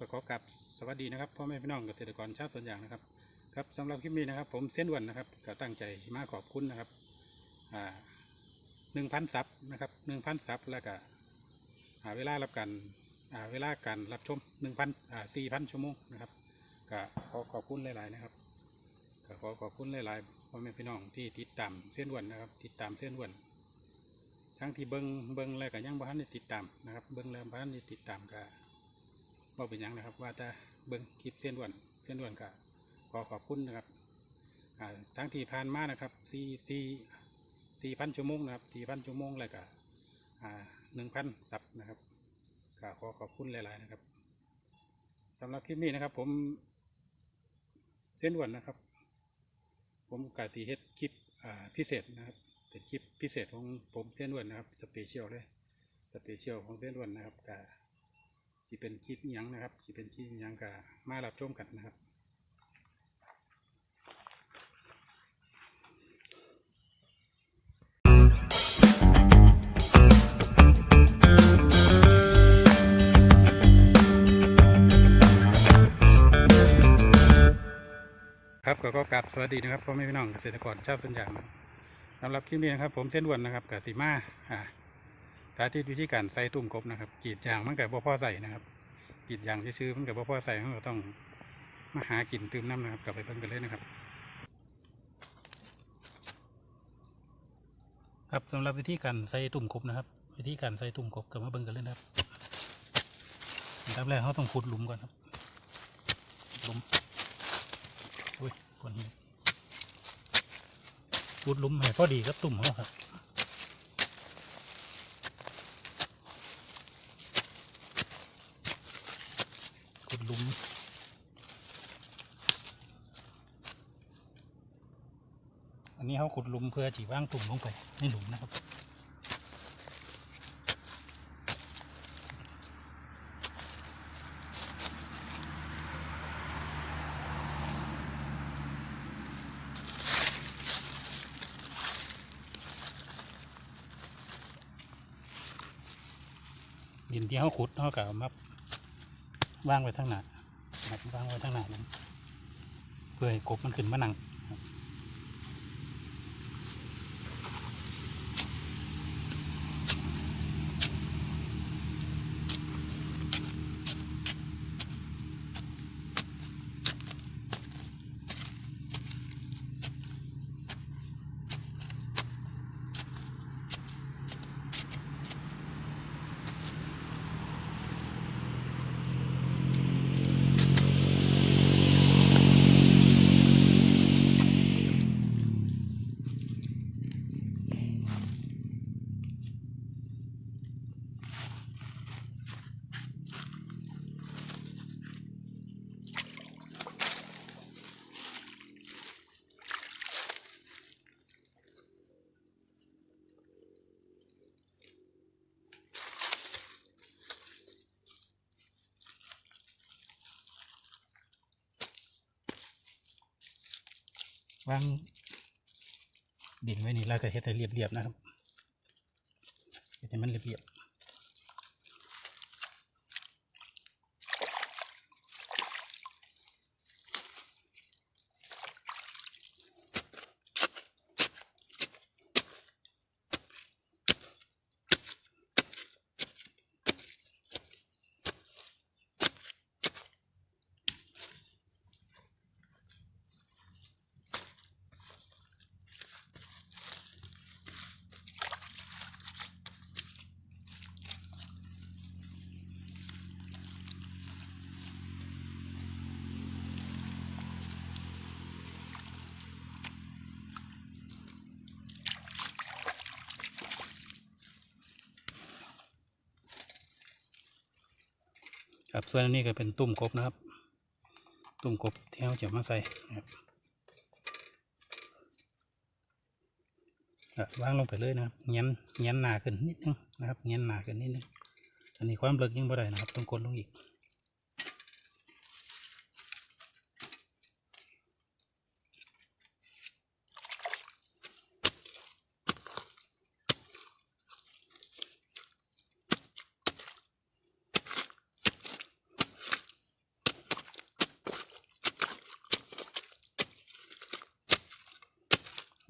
ก็ขอกลับสวัสดีนะครับพ่อแม่พี่น้องเกษตรกรชาวสวนยางนะครับครับสำหรับคลิปนี้นะครับ ผมเส้นวันนะครับก็ตั้งใจมาขอบคุณนะครับอ่าหนึ่งพันซับนะครับหนึ่งพันซับแล้วก็อ่าเวลารับการอ่าเวลาการรับชมหนึ่งพันอ่าสี่พันชั่วโมงนะครับก็ขอขอบคุณหลาย ๆ นะครับก็ขอขอบคุณหลายๆพ่อแม่พี่น้องที่ติดตามเส้นวันนะครับ ติดตามเส้นวันทั้งที่เบิ้งเบิ้งแล้วก็ยังบ่ทันได้ติดตามนะครับเบิ้งแล้วบ่ทันได้ติดตามก็ บ่เป็นยังนะครับ ว่าแต่เบิงคลิปเส้นด่วนเส้นด่วนก็ขอขอบคุณนะครับทั้งที่ผ่านมานะครับสี่สี่สี่พันชั่วโมงนะครับสี่พันชั่วโมงแล้วก็อ่าหนึ่งพันซับนะครับก็ขอขอบคุณหลาย ๆ นะครับสำหรับคลิปนี้นะครับ ผมเส้นด่วนนะครับ ผมกาสีเฮ็ดคลิปพิเศษนะครับเป็นคลิปพิเศษของผมเส้นด่วนนะครับสเปเชียลเลยสเปเชียลของเส้นด่วนนะครับกา ที่เป็นคลิปยังนะครับที่เป็นคลิปยังกามารับชมกันนะครับครับก็ก็กราบสวัสดีนะครับพ่อแม่พี่น้องเกษตรกรชาวสวนยางนะครับสำหรับคลิปนี้นะครับ ผมเส้นด่วนนะครับกับสีมาอ่าาธิตวิธีการใส่ตุ่มกบนะครับกรีดยางมันกับบ่พ่อใส่นะครับกรีดยางซื้อๆมันกับบ่พ่อใส่มันก็ต้องมาหากินตื่มน้ำนะครับกลับไปเพิ่งกันเลยนะครับ ครับสำหรับวิธีการใส่ตุ่มกบนะครับ วิธีการใส่ตุ่มกบกับมาเบิ่งกันเลยนะครับอันดับแรกเขาต้องขุดหลุมก่อนครับหลุมอุ้ยคนนี้ขุดหลุมให้พอดีกับตุ่มเขาครับ ขุดหลุม อันนี้ เขาขุดหลุมเพื่อจีว่างตุ่มลงไปในหลุมนะครับดินที่เขาขุดเขาก็เอามาว่างไว้ทั้งหนานะครับว่างไว้ทั้งหน้านั้นเพื่อให้กบมันขึ้นมานั่ง วางดินไว้นี่แล้วก็เฮ็ดให้เรียบๆนะครับเฮ็ดให้มันเรียบๆ ครับส่วนนี้ก็เป็นตุ่มกบนะครับ ตุ่มกบที่เราจะมาใส่ครับวางลงไปเลยนะครับเงี้ยนเงี้ยนหนาขึ้นนิดนึงนะครับเงี้ยนหนาขึ้นนิดนึงอันนี้ความเลิกยิ่งบ่ได้นะครับต้องกดลงอีก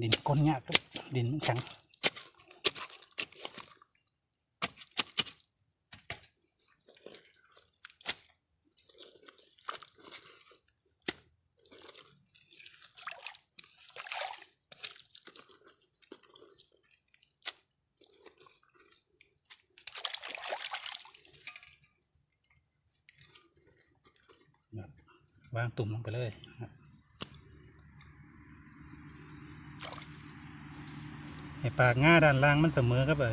ดินก้นยากครับดินมันแข็งครับวางตุ่มลงไปเลยครับ ไอ้ปากง่าด้านล่างมันเสมอกับไอ้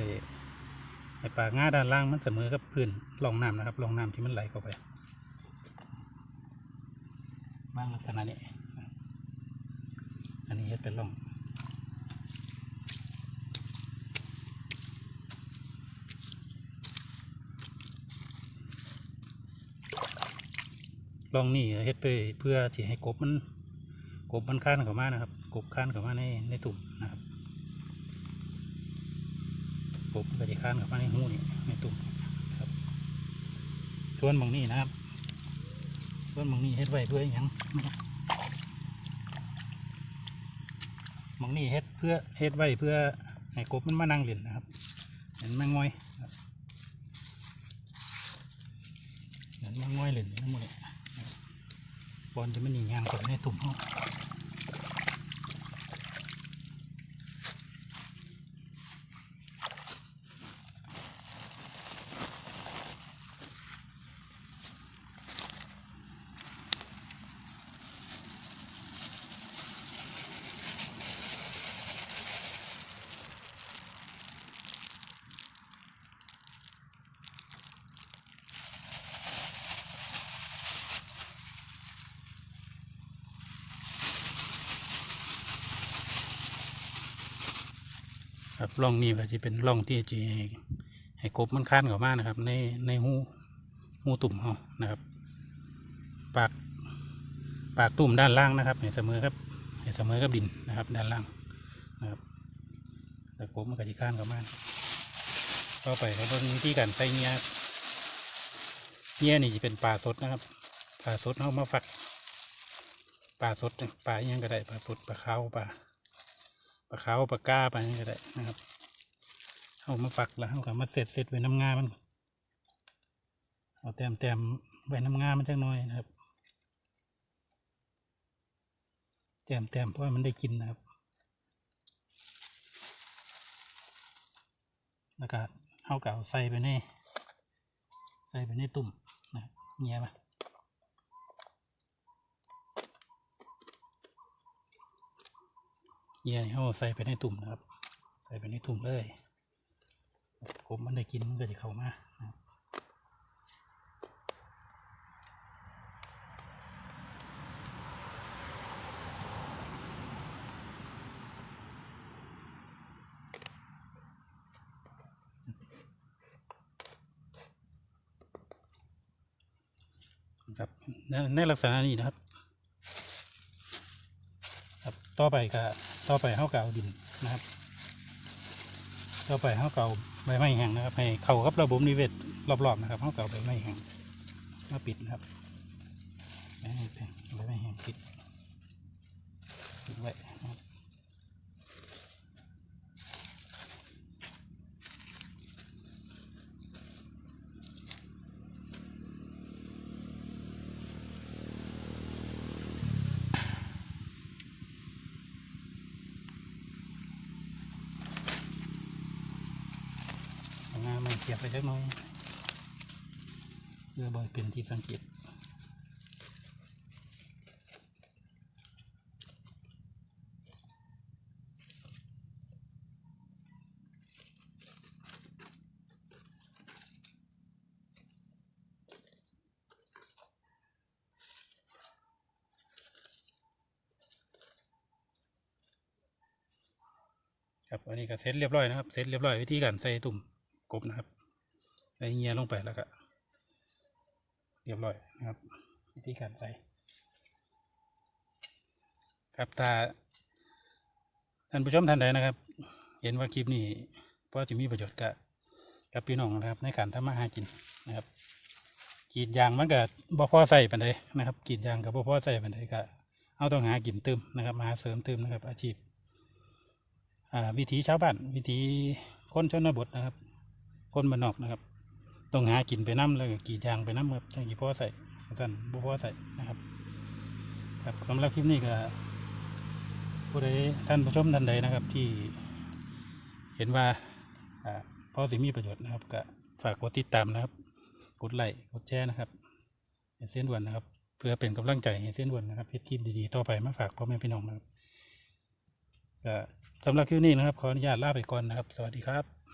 ไอ้ปากง่าด้านล่างมันเสมอกับพื้นรองน้ำนะครับรองน้ำที่มันไหลเข้าไปบ้างลักษณะนี้อันนี้เฮ็ดเป็นร่องร่องนี่เฮ็ดไปเพื่อที่ให้กบมันกบมันค้านเข้ามานะครับ กบค้านเข้ามาในในตุ่มนะครับ กบมันก็จะค้านกับมาในหูนี่ในตุ่มครับส่วนบางนี่นะครับส่วนบางนี่เฮ็ดไว้เพื่อหยังบางนี่เฮ็ดเพื่อเฮ็ดไว้เพื่อให้กบมันมานั่งเล่นนะครับ เห็นแมงงอยเห็นแมงงอยเล่นทั้งหมดเลยบอลที่มันหนียางกับในตุ่มเขา ครับร่องนี้ก็จะเป็นร่องที่จะให้กบมันค้านเข้ามานะครับ ในในหูหูตุ่มเขานะครับ ปากปากตุ่มด้านล่างนะครับให้เสมอครับให้เสมอกับดินนะครับ ด้านล่างนะครับแต่กบมันก็จะค้านเข้ามาต่อไปเราเป็นวิธีการใส่เงี้ยเงี้ยนี่จะเป็นปลาสดนะครับปลาสดเอามาฝักปลาสดปลาอหยังก็ได้ปลาสดปลาขาวปลา ลาขาวปลาก้าปนี้ก็ได้นะครับเอามาฝักแล้วเอากลับมาเสร็จเสร็จไว้น้ำงามันเอาแต้มแต้มไว้น้ำงามันจักหน่อยนะครับแต้มแต้มเพราะว่ามันได้กินนะครับแล้วก็เอาเก่าใส่ไปในใส่ไปในตุ่มนะเงี้ยมา เยี่ยนี่เขาใส่ไปในตุ่มนะครับ ใส่ไปในตุ่มเลยผมมันได้กินมันก็จะเข้ามานะครับในในลักษณะนี้นะครับ ครับ ต่อไปก็ ต่อไปเข้ากับเอาดินนะครับ ต่อไปเข้ากับเอาใบไม้แห้งนะครับ ให้เข้ากับระบบนิเวศรอบๆนะครับเข้ากับเอาใบไม้แห้งมาปิดนะครับใบไม้แห้งใบไม้แห้งปิดปิดไว้นะครับ เอางาไม่เสียบไปเล็กน้อยเพื่อบ่อยเป็นที่สังเกตครับอันนี้ก็เสร็จเรียบร้อยนะครับเสร็จเรียบร้อยวิธีการใส่ตุ่มกบนะครับ ใส่เงียลงไปแล้วก็เรียบร้อยนะครับ วิธีการใส่ครับถ้าท่านผู้ชมท่านใดนะครับ เห็นว่าคลิปนี้พอจะมีประโยชน์กับกับพี่น้องนะครับ ในการทำมาหากินนะครับกีดยางมันก็บ่พอใส่ปันใดนะครับกีดยางกับบ่พอใส่ปันใดก็เอาต้องหากินเติมนะครับมาหาเสริมเติมนะครับ อาชีพวิถีชาวบ้านวิถีคนชนบทนะครับ คนบ้านนอกนะครับ ต้องหากินไปน้ำแล้วก็กีดยางไปน้ำครับจังกี่พ่อใส่สั่นบุพ่อใส่นะครับ ครับสำหรับคลิปนี้ก็ผู้ใดท่านผู้ชมท่านใดนะครับ ที่เห็นว่าอ่อสิมีประโยชน์นะครับก็ฝากกดติดตามนะครับกดไลค์กดแชร์นะครับเส้นด่วนนะครับ เพื่อเป็นกำลังใจให้เส้นด่วนนะครับเฮ็ดคลิปดีๆต่อไปมาฝากพ่อแม่พี่น้องนะครับสำหรับคลิปนี้นะครับ ขออนุญาตลาไปก่อนนะครับ สวัสดีครับ